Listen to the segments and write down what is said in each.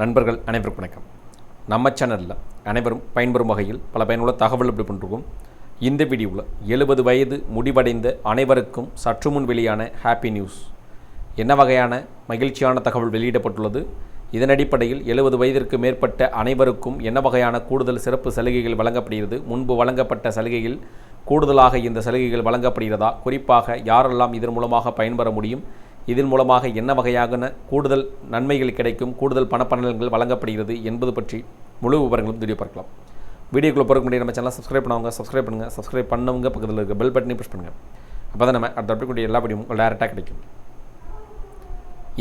நண்பர்கள் அனைவருக்கும் வணக்கம். நம்ம சேனலில் அனைவரும் பயன்பெறும் வகையில் பல பயனுள்ள தகவல் இப்படி பண்ணிருக்கோம் இந்த வீடியோவில் எழுபது வயது முடிவடைந்த அனைவருக்கும் சற்று முன் வெளியான ஹாப்பி நியூஸ் என்ன வகையான மகிழ்ச்சியான தகவல் வெளியிடப்பட்டுள்ளது? இதன் அடிப்படையில் எழுபது வயதிற்கு மேற்பட்ட அனைவருக்கும் என்ன வகையான கூடுதல் சிறப்பு சலுகைகள் வழங்கப்படுகிறது? முன்பு வழங்கப்பட்ட சலுகைகள் கூடுதலாக இந்த சலுகைகள் வழங்கப்படுகிறதா? குறிப்பாக யாரெல்லாம் இதன் மூலமாக பயன்பெற முடியும்? இதன் மூலமாக என்ன வகையான கூடுதல் நன்மைகள் கிடைக்கும் கூடுதல் பணப்பலன்கள் வழங்கப்படுகிறது என்பது பற்றி முழு விவரங்களும் வீடியோ பார்க்கலாம். வீடியோக்குள்ளே போகிற முடியும் நம்ம சேனலை சப்ஸ்கிரைப் பண்ணவங்க சப்ஸ்கிரைப் பண்ணுங்கள் சப்ஸ்கிரைப் பண்ணவங்க பக்கத்தில் இருக்க பெல் பட்டனையும் ப்ரெஸ் பண்ணுங்கள் அப்போ தான் நம்ம அடுத்த அப்படி எல்லா படியும் டேரெக்டாக கிடைக்கும்.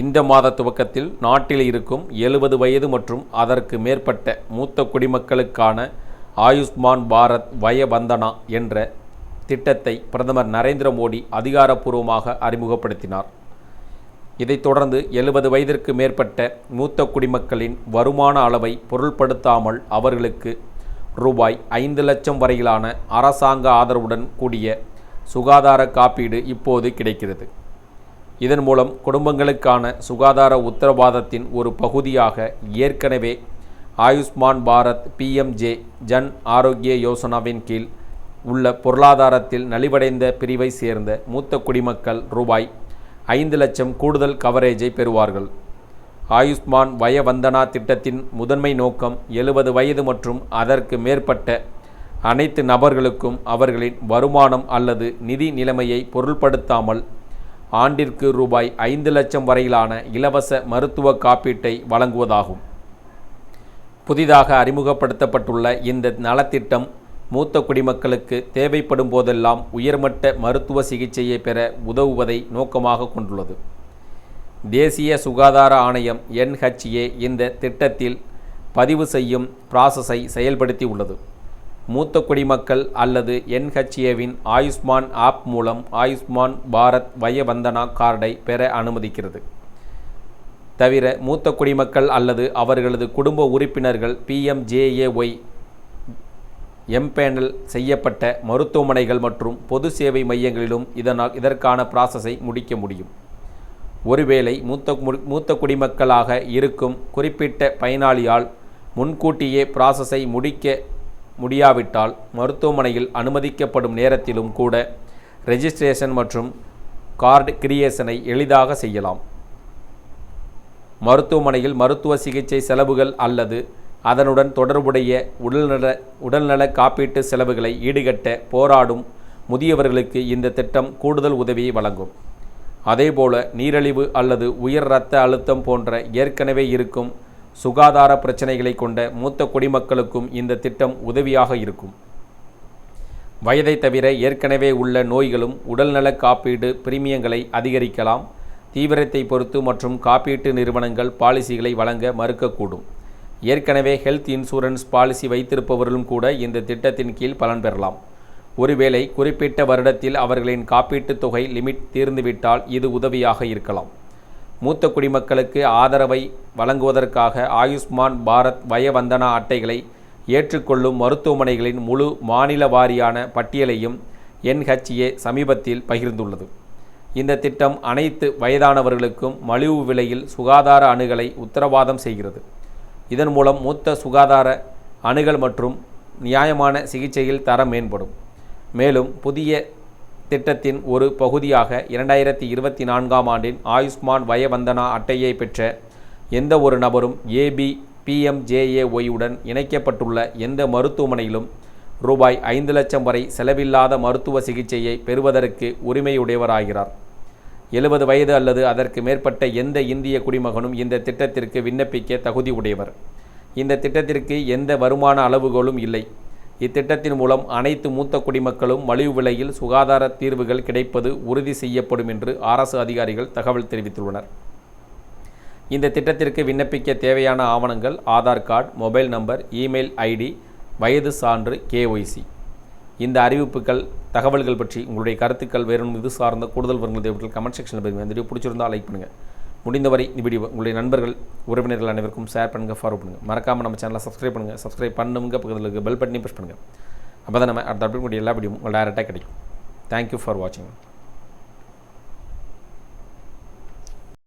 இந்த மாத துவக்கத்தில் நாட்டில் இருக்கும் எழுபது வயது மற்றும் அதற்கு மேற்பட்ட மூத்த குடிமக்களுக்கான ஆயுஷ்மான் பாரத் வய வந்தனா என்ற திட்டத்தை பிரதமர் நரேந்திர மோடி அதிகாரப்பூர்வமாக அறிமுகப்படுத்தினார். இதைத் தொடர்ந்து எழுபது வயதிற்கு மேற்பட்ட மூத்த குடிமக்களின் வருமான அளவை பொருள்படுத்தாமல் அவர்களுக்கு ரூபாய் ஐந்து லட்சம் வரையிலான அரசாங்க ஆதரவுடன் கூடிய சுகாதார காப்பீடு இப்போது கிடைக்கிறது. இதன் மூலம் குடும்பங்களுக்கான சுகாதார உத்தரவாதத்தின் ஒரு பகுதியாக ஏற்கனவே ஆயுஷ்மான் பாரத் பிஎம்ஜே ஜன் ஆரோக்கிய யோசனாவின் கீழ் உள்ள பொருளாதாரத்தில் நலிவடைந்த பிரிவை சேர்ந்த மூத்த குடிமக்கள் ரூபாய் ஐந்து லட்சம் கூடுதல் கவரேஜை பெறுவார்கள். ஆயுஷ்மான் வயவந்தனா திட்டத்தின் முதன்மை நோக்கம் எழுபது வயது மற்றும் அதற்கு மேற்பட்ட அனைத்து நபர்களுக்கும் அவர்களின் வருமானம் அல்லது நிதி நிலைமையை பொருள்படுத்தாமல் ஆண்டிற்கு ரூபாய் ஐந்து லட்சம் வரையிலான இலவச மருத்துவ காப்பீட்டை வழங்குவதாகும். புதிதாக அறிமுகப்படுத்தப்பட்டுள்ள இந்த நலத்திட்டம் மூத்த குடிமக்களுக்கு தேவைப்படும் போதெல்லாம் உயர்மட்ட மருத்துவ சிகிச்சையை பெற உதவுவதை நோக்கமாக கொண்டுள்ளது. தேசிய சுகாதார ஆணையம் என்ஹெச்ஏ இந்த திட்டத்தில் பதிவு செய்யும் ப்ராசஸை செயல்படுத்தி உள்ளது. மூத்த குடிமக்கள் அல்லது என்ஹெச்ஏவின் ஆயுஷ்மான் ஆப் மூலம் ஆயுஷ்மான் பாரத் வயவந்தனா கார்டை பெற அனுமதிக்கிறது. தவிர மூத்த குடிமக்கள் அல்லது அவர்களது குடும்ப உறுப்பினர்கள் பிஎம்ஜேஏஒய் எம்பேனல் செய்யப்பட்ட மருத்துவமனைகள் மற்றும் பொது சேவை மையங்களிலும் இதனால் இதற்கான ப்ராசஸை முடிக்க முடியும். ஒருவேளை மூத்த மூத்த குடிமக்களாக இருக்கும் குறிப்பிட்ட பயனாளியால் முன்கூட்டியே ப்ராசஸை முடிக்க முடியாவிட்டால் மருத்துவமனையில் அனுமதிக்கப்படும் நேரத்திலும் கூட ரெஜிஸ்ட்ரேஷன் மற்றும் கார்டு கிரியேஷனை எளிதாக செய்யலாம். மருத்துவமனையில் மருத்துவ சிகிச்சை செலவுகள் அல்லது அதனுடன் தொடர்புடைய உடல்நல உடல்நல காப்பீட்டு செலவுகளை ஈடுகட்ட போராடும் முதியவர்களுக்கு இந்த திட்டம் கூடுதல் உதவியை வழங்கும். அதேபோல நீரழிவு அல்லது உயர் இரத்த அழுத்தம் போன்ற ஏற்கனவே இருக்கும் சுகாதார பிரச்சனைகளை கொண்ட மூத்த குடிமக்களுக்கும் இந்த திட்டம் உதவியாக இருக்கும். வயதை தவிர ஏற்கனவே உள்ள நோய்களும் உடல்நல காப்பீடு பிரீமியங்களை அதிகரிக்கலாம். தீவிரத்தை பொறுத்து மற்றும் காப்பீட்டு நிறுவனங்கள் பாலிசிகளை வழங்க மறுக்கக்கூடும். ஏற்கனவே ஹெல்த் இன்சூரன்ஸ் பாலிசி வைத்திருப்பவர்களும் கூட இந்த திட்டத்தின் கீழ் பலன் பெறலாம். ஒருவேளை குறிப்பிட்ட வருடத்தில் அவர்களின் காப்பீட்டுத் தொகை லிமிட் தீர்ந்துவிட்டால் இது உதவியாக இருக்கலாம். மூத்த குடிமக்களுக்கு ஆதரவை வழங்குவதற்காக ஆயுஷ்மான் பாரத் வயவந்தனா அட்டைகளை ஏற்றுக்கொள்ளும் மருத்துவமனைகளின் முழு மாநில வாரியான பட்டியலையும் என்ஹெச்ஏ சமீபத்தில் பகிர்ந்துள்ளது. இந்த திட்டம் அனைத்து வயதானவர்களுக்கும் மலிவு விலையில் சுகாதார அணுகலை உத்தரவாதம் செய்கிறது. இதன் மூலம் மூத்த சுகாதார அணுகல் மற்றும் நியாயமான சிகிச்சையில் தரம் மேம்படும். மேலும் புதிய திட்டத்தின் ஒரு பகுதியாக இரண்டாயிரத்தி இருபத்தி நான்காம் ஆண்டின் ஆயுஷ்மான் வயவந்தனா அட்டையை பெற்ற எந்த ஒரு நபரும் ஏபி பிஎம்ஜேஏஒயுடன் இணைக்கப்பட்டுள்ள எந்த மருத்துவமனையிலும் ரூபாய் ஐந்து லட்சம் வரை செலவில்லாத மருத்துவ சிகிச்சையை பெறுவதற்கு உரிமையுடையவராகிறார். எழுபது வயது அல்லது அதற்கு மேற்பட்ட எந்த இந்திய குடிமகனும் இந்த திட்டத்திற்கு விண்ணப்பிக்க தகுதி உடையவர். இந்த திட்டத்திற்கு எந்த வருமான அளவுகோலும் இல்லை. இத்திட்டத்தின் மூலம் அனைத்து மூத்த குடிமக்களும் மலிவு விலையில் சுகாதார தீர்வுகள் கிடைப்பது உறுதி செய்யப்படும் என்று அரசு அதிகாரிகள் தகவல் தெரிவித்துள்ளனர். இந்த திட்டத்திற்கு விண்ணப்பிக்க தேவையான ஆவணங்கள் Aadhaar card mobile number email ID வயது சான்று கேஒய்சி இந்த அறிவிப்புகள் தகவல்கள் பற்றி உங்களுடைய கருத்துக்கள் வேறும் இது சார்ந்த கூடுதல் விவரங்கள் தேவைகள் கமெண்ட் செக்ஷனில் பதிவு இந்த வீடியோ பிடிச்சிருந்தால் லைக் பண்ணுங்கள் முடிந்தவரை இந்த வீடியோ உங்களுடைய நண்பர்கள் உறவினர்கள் அனைவருக்கும் ஷேர் பண்ணுங்கள் ஃபாலோ பண்ணுங்கள் மறக்காமல் நம்ம சேனலை சப்ஸ்கிரைப் பண்ணுங்கள் சப்ஸ்கிரைப் பண்ணுங்க பக்கத்தில் இருக்க பெல் பட்டனையும் ப்ரெஸ் பண்ணுங்கள் அப்போ தான் நம்ம அடுத்த அப்டேட் எல்லா வீடியோ உங்களுக்கு டேரெக்டாக கிடைக்கும். தேங்க்யூ ஃபார் வாட்சிங்